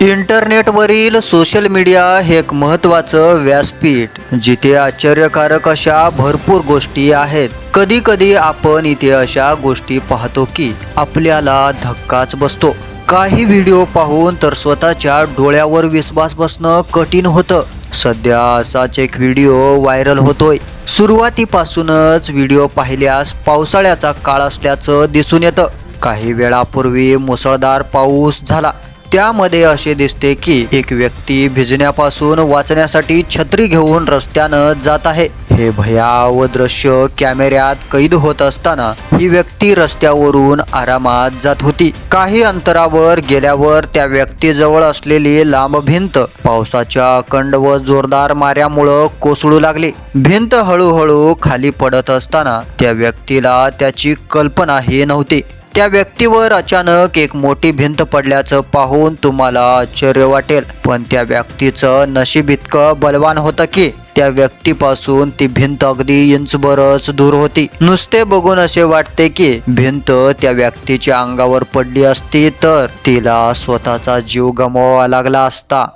इंटरनेटवरील social media हे एक महत्त्वाचं व्यासपीठ जिथे आश्चर्यकारक अशा भरपूर गोष्टी आहेत. कधी कधी आपण इथे अशा गोष्टी पाहतो की आपल्याला धक्काच बसतो. काही व्हिडिओ पाहून तर स्वतःच्या डोळ्यावर विश्वास बसणं कठीण होतं. सध्या असाच एक व्हिडिओ व्हायरल होतोय. सुरुवातीपासूनच व्हिडिओ पाहिल्यास पावसाळ्याचा काळ असल्याचं दिसून येतं. काही वेळापूर्वी मुसळधार पाऊस झाला. त्यामध्ये असे दिसते की एक व्यक्ती भिजण्यापासून वाचण्यासाठी छत्री घेऊन रस्त्यानं जात आहे. हे भयाव दृश्य कॅमेऱ्यात कैद होत असताना ही व्यक्ती रस्त्यावरून आरामात जात होती. काही अंतरावर गेल्यावर त्या व्यक्तीजवळ असलेली लांब भिंत पावसाच्या अखंड व जोरदार माऱ्यामुळं कोसळू लागली. भिंत हळूहळू खाली पडत असताना त्या व्यक्तीला त्याची कल्पनाही नव्हती. त्या व्यक्तीवर अचानक एक मोठी भिंत पडल्याचं पाहून तुम्हाला आश्चर्य वाटेल. पण त्या व्यक्तीचं नशीब इतकं बलवान होतं की त्या व्यक्तीपासून ती भिंत अगदी इंचभरच दूर होती. नुसते बघून असे वाटते की भिंत त्या व्यक्तीच्या अंगावर पडली असती तर तिला स्वतःचा जीव गमवावा लागला असता.